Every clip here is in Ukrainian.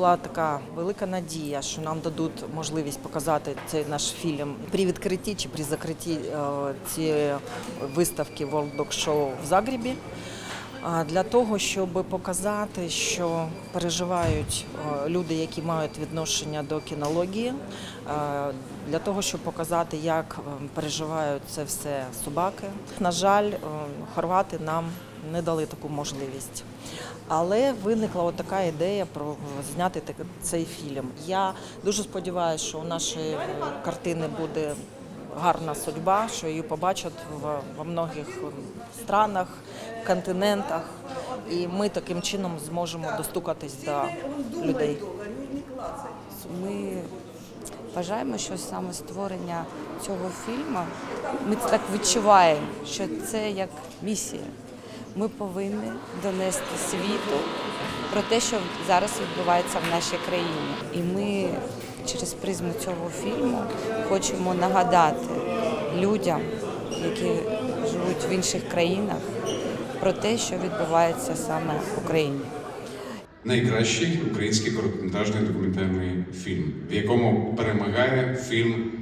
була така велика надія, що нам дадуть можливість показати цей наш фільм при відкритті чи при закритті е, цієї виставки World Dog Show в Загребі. Для того, щоб показати, що переживають е, люди, які мають відношення до кінології, е, для того, щоб показати, як е, переживають це все собаки. На жаль, хорвати нам не дали таку можливість. Але виникла така ідея про зняти цей фільм. Я дуже сподіваюся, що у нашої картини буде гарна судьба, що її побачать в, во многих странах, континентах, і ми таким чином зможемо достукатись до людей. Ми вважаємо, що саме створення цього фільму, ми так відчуваємо, що це як місія. Ми повинні донести світу про те, що зараз відбувається в нашій країні. І ми через призму цього фільму хочемо нагадати людям, які живуть в інших країнах, про те, що відбувається саме в Україні. найкращий український короткометражний документальний фільм, в якому перемагає фільм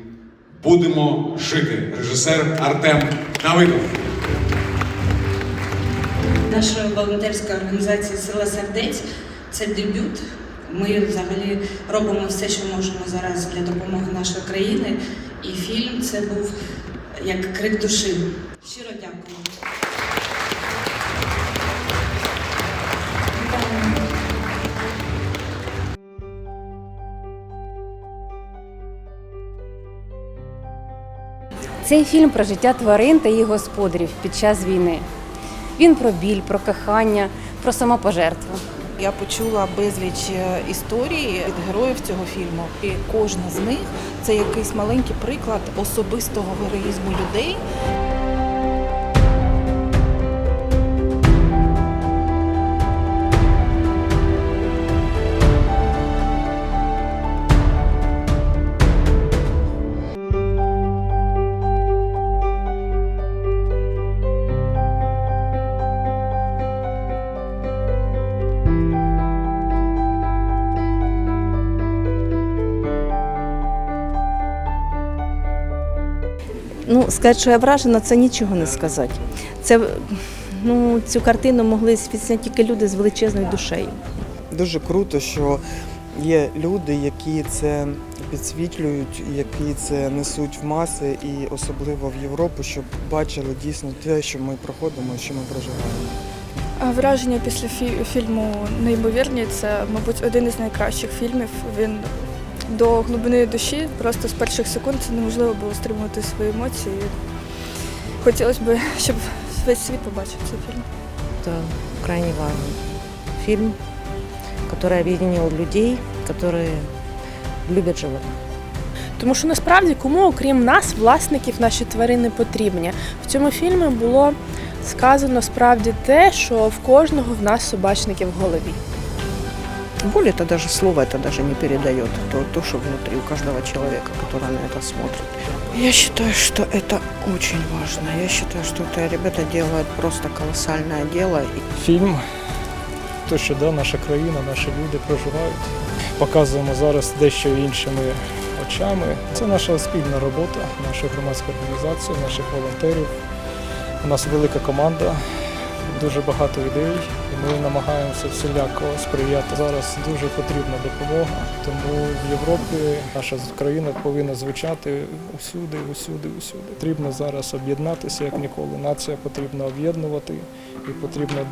Будемо жити. Режисер Артем Давидов. Наша волонтерська організація Сила сердець це дебют. Ми взагалі робимо все, що можемо зараз для допомоги нашої країни. І фільм це був як крик душі. Щиро дякую. Цей фільм про життя тварин та їх господарів під час війни. Він про біль, про кохання, про самопожертву. Я почула безліч е, історій від героїв цього фільму. І кожна з них це якийсь маленький приклад особистого героїзму людей. Ну, сказати, що я вражена, це нічого не сказати. Це ну, цю картину могли відзняти тільки люди з величезною душею. Дуже круто, що є люди, які це підсвітлюють, які це несуть в маси, і особливо в Європу, щоб бачили дійсно те, що ми проходимо, що ми проживаємо. А Враження після фі- фільму неймовірні. Це, мабуть, один із найкращих фільмів. Він до глибини душі, просто з перших секунд неможливо було стримувати свої емоції. Хотілося б, щоб весь світ побачив цей фільм. Это крайне важный фильм, который объединил людей, которые любят животных. Тому що насправді кому, окрім нас, власників, наші тварини потрібні. В цьому фільмі було сказано справді те, що в кожного в нас собачники в голові. Боль это даже слово это даже не передает то, то, что внутри у каждого человека, который на это смотрит. Я считаю, что это очень важно. Я считаю, что это ребята делают просто колоссальное дело. Фільм, то, що да, наша країна, наші люди проживають. Показуємо зараз дещо іншими очами. Це наша спільна робота, нашої громадської організації, наших волонтерів. У нас велика команда, Дуже багато ідей, і ми намагаємося всіляко сприяти. Зараз дуже потрібна допомога, тому в Європі наша країна повинна звучати усюди, усюди, усюди. Потрібно зараз об'єднатися як ніколи. Нація потрібно об'єднувати і потрібно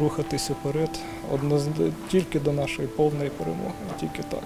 рухатись уперед одноз... тільки до нашої повної перемоги, тільки так.